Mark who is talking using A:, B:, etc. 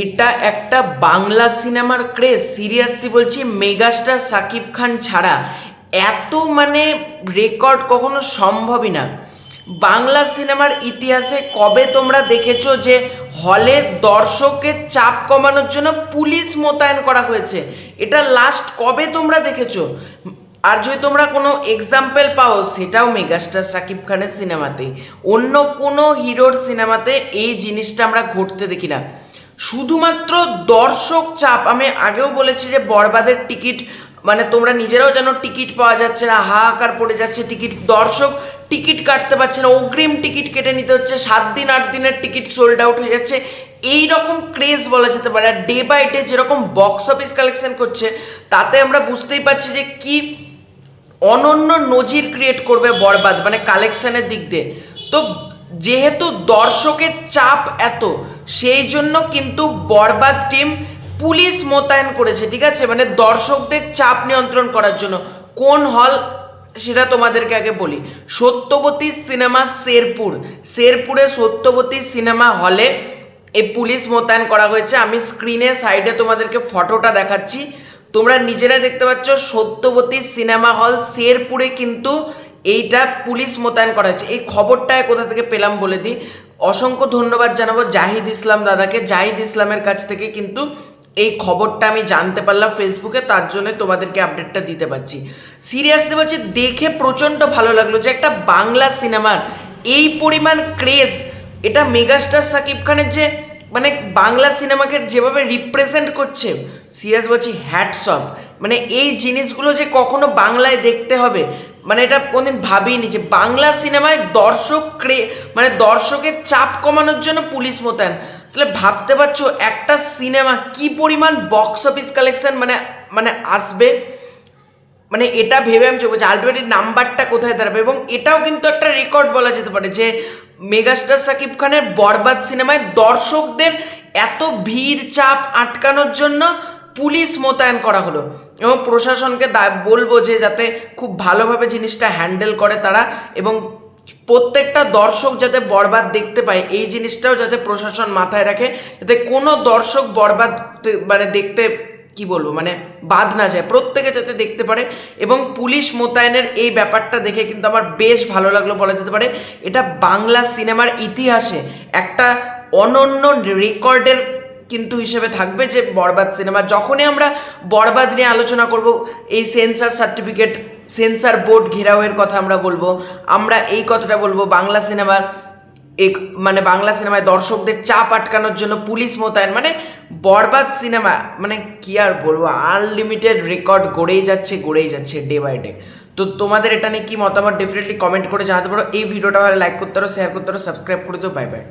A: এটা একটা বাংলা সিনেমার ক্রেজ। সিরিয়াসলি বলছি, মেগাস্টার সাকিব খান ছাড়া এত মানে রেকর্ড কখনো সম্ভবই না। বাংলা সিনেমার ইতিহাসে কবে তোমরা দেখেছ যে হলে দর্শকের চাপ কমানোর জন্য পুলিশ মোতায়েন করা হয়েছে? এটা লাস্ট কবে তোমরা দেখেছ? আর যদি তোমরা কোনো এক্সাম্পল পাও, সেটাও মেগাস্টার সাকিব খানের সিনেমাতে। অন্য কোনো হিরোর সিনেমাতে এই জিনিসটা আমরা ঘটতে দেখি না। শুধুমাত্র দর্শক চাপ। আমি আগেও বলেছি যে বরবাদের টিকিট মানে তোমরা নিজেরাও যেন টিকিট পাওয়া যাচ্ছে না, হাহাকার পড়ে যাচ্ছে, টিকিট, দর্শক টিকিট কাটতে পারছে না, অগ্রিম টিকিট কেটে নিতে হচ্ছে, সাত দিন, আট দিনের টিকিট সোল্ড আউট হয়ে যাচ্ছে। এই রকম ক্রেজ বলা যেতে পারে আর ডে বাই ডে যেরকম বক্স অফিস কালেকশন করছে, তাতে আমরা বুঝতেই পারছি যে কি অনন্য নজির ক্রিয়েট করবে বরবাদ মানে কালেকশনের দিক দিয়ে। তো যেহেতু দর্শকের চাপ এত, সেই জন্য কিন্তু বরবাদ টিম পুলিশ মোতায়েন করেছে, ঠিক আছে? মানে দর্শকদের চাপ নিয়ন্ত্রণ করার জন্য। কোন হল? সেটা তোমাদেরকে আগে বলি। সত্যবতী সিনেমা শেরপুর। শেরপুরে সত্যবতী সিনেমা হলে এই পুলিশ মোতায়েন করা হয়েছে। আমি স্ক্রিনে, সাইডে তোমাদেরকে ফটোটা দেখাচ্ছি। তোমরা নিজেরা দেখতে পাচ্ছ, সত্যবতী সিনেমা হল শেরপুরে কিন্তু এইটা পুলিশ মোতায়েন করা হয়েছে। এই খবরটায় কোথা থেকে পেলাম বলে দিই। অসংখ্য ধন্যবাদ জানাব জাহিদ ইসলাম দাদাকে। জাহিদ ইসলামের কাছ থেকে কিন্তু এই খবরটা আমি জানতে পারলাম ফেসবুকে, তার জন্য তোমাদেরকে আপডেটটা দিতে পারছি। সিরিয়াসলি বলছি, দেখে প্রচণ্ড ভালো লাগল যে একটা বাংলা সিনেমার এই পরিমাণ ক্রেজ এটা মেগাস্টার সাকিব খানের যে মানে বাংলা সিনেমাকে যেভাবে রিপ্রেজেন্ট করছে, সিরিয়াস বলছি হ্যাটস অফ মানে এই জিনিসগুলো যে কখনো বাংলায় দেখতে হবে মানে এটা কোনদিন ভাবিনি যে বাংলা সিনেমায় দর্শক ক্রে মানে দর্শকের চাপ কমানোর জন্য পুলিশ মোতায়েন। তাহলে ভাবতে পারছ একটা সিনেমা কি পরিমাণ বক্স অফিস কালেকশন মানে মানে আসবে? মানে এটা ভেবে আমি যে আলটিমেটলি নাম্বারটা কোথায় দাঁড়াবে? এবং এটাও কিন্তু একটা রেকর্ড বলা যেতে পারে যে মেগাস্টার সাকিব খানের বরবাদ সিনেমায় দর্শকদের এত ভিড় চাপ আটকানোর জন্য পুলিশ মোতায়েন করা হলো। এবং প্রশাসনকে বলব যে যাতে খুব ভালোভাবে জিনিসটা হ্যান্ডেল করে তারা এবং প্রত্যেকটা দর্শক যাতে বরবাদ দেখতে পায়, এই জিনিসটাও যাতে প্রশাসন মাথায় রাখে, যাতে কোনো দর্শক বরবাদ মানে দেখতে, কি বলব মানে বাদ না যায়, প্রত্যেকে যাতে দেখতে পারে এবং পুলিশ মোতায়েনের এই ব্যাপারটা দেখে কিন্তু আমার বেশ ভালো লাগল বলা যেতে পারে। এটা বাংলা সিনেমার ইতিহাসে একটা অনন্য রেকর্ডের কিন্তু হিসেবে থাকবে যে বরবাদ সিনেমা। যখনই আমরা বরবাদ নিয়ে আলোচনা করব, এই সেন্সার সার্টিফিকেট, সেন্সার বোর্ড ঘেরাওয়ের কথা আমরা বলব, আমরা এই কথাটা বলব, বাংলা সিনেমার এক মানে বাংলা সিনেমায় দর্শকদের চাপ আটকানোর জন্য পুলিশ মোতায়েন মানে বরবাদ সিনেমা মানে কি আর বলব আনলিমিটেড রেকর্ড গড়েই যাচ্ছে গড়েই যাচ্ছে ডে বাই ডে তো তোমাদের এটা নিয়ে কি মতামত ডেফিনেটলি কমেন্ট করে জানাতে পারো। এই ভিডিওটা লাইক করতে পারো শেয়ার করতে পারো সাবস্ক্রাইব করে দিও বাই বাই